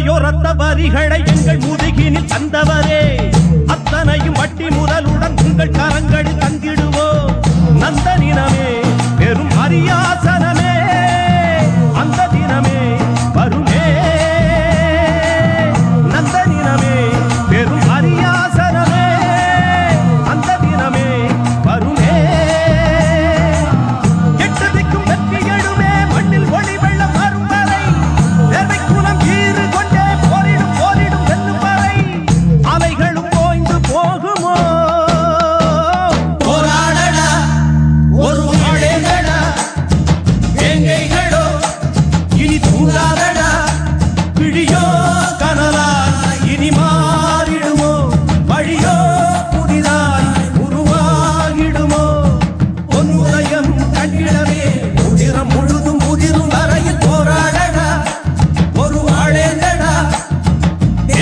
எத்தனையோ ரத்த வரிகளை எங்கள் முதுகினில் தந்தவரே. அத்தனையும் வட்டி முதலுடன் உங்கள் கரங்களில் தந்திடுவோம்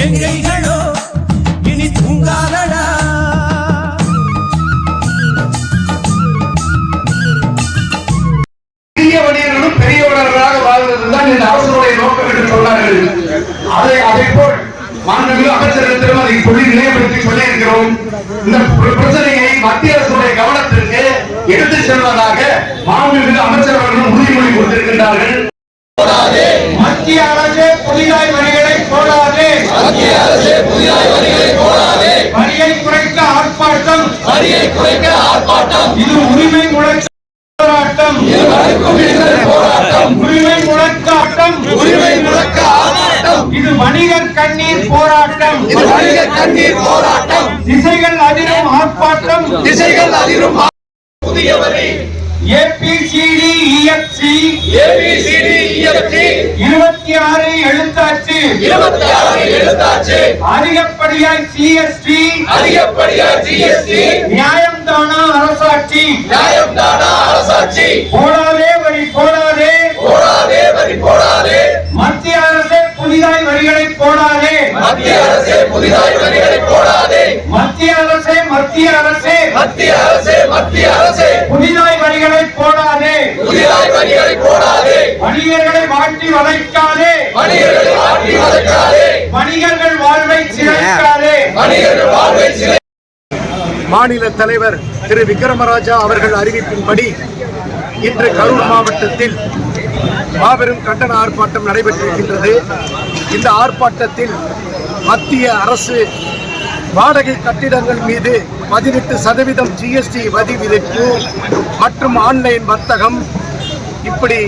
எங்கைகளோ இனி தூங்காதடா. சிறிய வணிகர்களும் பெரியவர்களாக வாழ்வதுதான் இந்த அரசுடைய நோக்கம் என்று சொன்னார்கள். அதை அதை போல் மாண்புமிகு அமைச்சரிடத்திலும் அதை சொல்லி நிலைப்படுத்தி சொல்லி இருக்கிறோம். இந்த பிரச்சனையை மத்திய அரசுடைய கவனத்திற்கு எடுத்து செல்வதாக மாண்புமிகு அமைச்சர் அவர்களும் உறுதிமொழி கொடுத்திருக்கின்றார்கள். மத்திய அரசு புதிதாய் வரிகளை போடாதே மத்திய அரசு புதிதாய் வரிகளை போடாதே வரியை குறைக்க ஆர்ப்பாட்டம். வரியை குறைக்க ஆர்ப்பாட்டம். இது உரிமை முழக்க போராட்டம். உரிமை முழக்காட்டம் உரிமை முழக்க ஆர்ப்பாட்டம். இது வணிகர் கண்ணீர் போராட்டம். வணிகர் கண்ணீர் போராட்டம். திசைகள் அதிரும் ஆர்ப்பாட்டம். திசைகள் அதிரும் புதிய வரி ஏபிசிடி இஎஃப்சி ஏபிசிடி இஎஃப்டி இருபத்தி ஆறு எழுத்தாச்சு. இருபத்தி ஆறு எழுத்தாச்சு. அதிகப்படியாய் சிஎஸ்டி. அதிகப்படியா ஜிஎஸ்டி நியாயம் தானா அரசாட்சி. நியாயம் தானா அரசாட்சி. போடாதே வரி போடாதே. போடாதே வரி போடாதே. மத்திய அரசே புதிதாய் வரிகளை போடாதே. மத்திய அரசே புதிதாய் வரிகளை போடாதே. மத்திய அரசே. மத்திய அரசே மத்திய அரசே. புதிதாய் வரிகளை போடாதே. புதிதாய் வரிகளை போடாதே. வணிகர்களை மாற்றி வளைக்காதே. வணிகர்களை மாற்றி வளர்க்காதே வணிகர்கள் வாழ்வை சிதைக்காதே வணிகர்கள் வாழ்வை சிலை மாநில தலைவர் திரு விக்ரமராஜா அவர்கள் அறிவிப்பின்படி இன்று கரூர் மாவட்டத்தில் மாபெரும் கண்டன ஆர்ப்பாட்டம் நடைபெற்றிருக்கின்றது. இந்த ஆர்ப்பாட்டத்தில் மத்திய அரசு வாடகை கட்டிடங்கள் மீது பதினெட்டு சதவீதம் ஜிஎஸ்டி வரி விதிப்பு மற்றும் ஆன்லைன் வர்த்தகம். இப்படி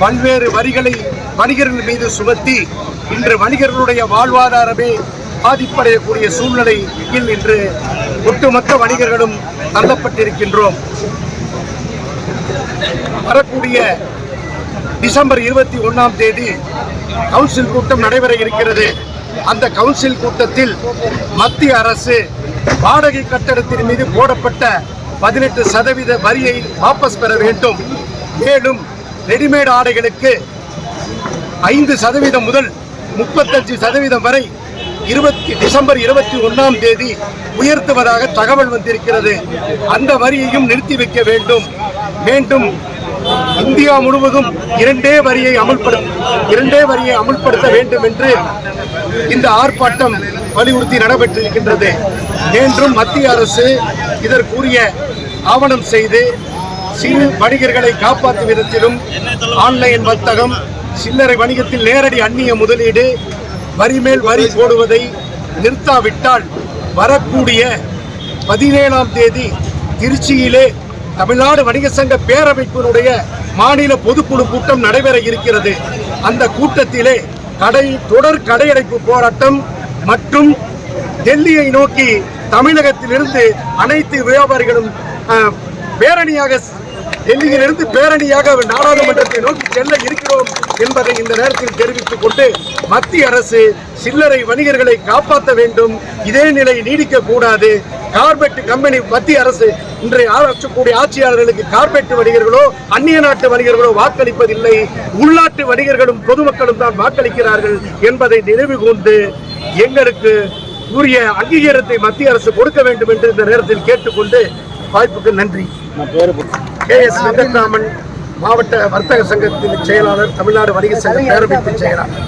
பல்வேறு வரிகளை வணிகர்கள் மீது சுமத்தி இன்று வணிகர்களுடைய வாழ்வாதாரமே பாதிப்படையக்கூடிய சூழ்நிலையில் இன்று ஒட்டுமொத்த வணிகர்களும் தள்ளப்பட்டிருக்கின்றோம். வரக்கூடிய டிசம்பர் இருபத்தி ஒன்றாம் தேதி கவுன்சில் கூட்டம் நடைபெற இருக்கிறது. அந்த கவுன்சில் கூட்டத்தில் மத்திய அரசு வாடகை கட்டடத்தின் மீது போடப்பட்ட பதினெட்டு சதவீத வரியை வாபஸ் பெற வேண்டும். மேலும் ரெடிமேட் ஆடைகளுக்கு ஐந்து சதவீதம் முதல் முப்பத்தஞ்சு சதவீதம் வரை இருபத்தி டிசம்பர் இருபத்தி ஒன்றாம் தேதி உயர்த்துவதாக தகவல் வந்திருக்கிறது. அந்த வரியையும் நிறுத்தி வைக்க வேண்டும். மீண்டும் இந்தியா முழுவதும் இரண்டே வரியை அமல்படுத்த இரண்டே வரியை அமல்படுத்த வேண்டும் என்று இந்த ஆர்ப்பாட்டம் வலியுறுத்தி நடைபெற்றிருக்கின்றது. என்றும் மத்திய அரசு இதற்குரிய ஆவணம் செய்து சிறு வணிகர்களை காப்பாற்றும் விதத்திலும் ஆன்லைன் வர்த்தகம் சில்லறை வணிகத்தில் நேரடி அந்நிய முதலீடு வரி மேல் வரி போடுவதை நிறுத்தாவிட்டால் வரக்கூடிய பதினேழாம் தேதி திருச்சியிலே தமிழ்நாடு வணிக சங்க பேரமைப்பினுடைய மாநில பொதுக்குழு கூட்டம் நடைபெற இருக்கிறது. அந்த கூட்டத்திலே கடை தொடர் கடையடைப்பு போராட்டம் மற்றும் டெல்லியை நோக்கி தமிழகத்திலிருந்து அனைத்து வியாபாரிகளும் அஹ், பேரணியாக டெல்லியிலிருந்து பேரணியாக நாடாளுமன்றத்தை நோக்கி செல்ல இருக்கிறோம் என்பதை இந்த நேரத்தில் தெரிவித்துக் கொண்டு மத்திய அரசு சில்லறை வணிகர்களை காப்பாற்ற வேண்டும். இதே நிலை நீடிக்க கூடாது. கார்பெட் கம்பெனி மத்திய அரசு இன்றைய ஆற்றக்கூடிய ஆட்சியாளர்களுக்கு கார்பெட் வணிகர்களோ அந்நிய நாட்டு வணிகர்களோ வாக்களிப்பதில்லை. உள்நாட்டு வணிகர்களும் பொதுமக்களும் தான் வாக்களிக்கிறார்கள் என்பதை நினைவு கொண்டு எங்களுக்கு உரிய அங்கீகாரத்தை மத்திய அரசு கொடுக்க வேண்டும் என்று இந்த நேரத்தில் கேட்டுக்கொண்டு வாய்ப்புக்கு நன்றி. கே எஸ் வெங்கட்ராமன் மாவட்ட வர்த்தக சங்கத்தின் செயலாளர் தமிழ்நாடு வணிக சங்க பேரமைப்பின் செயலாளர்.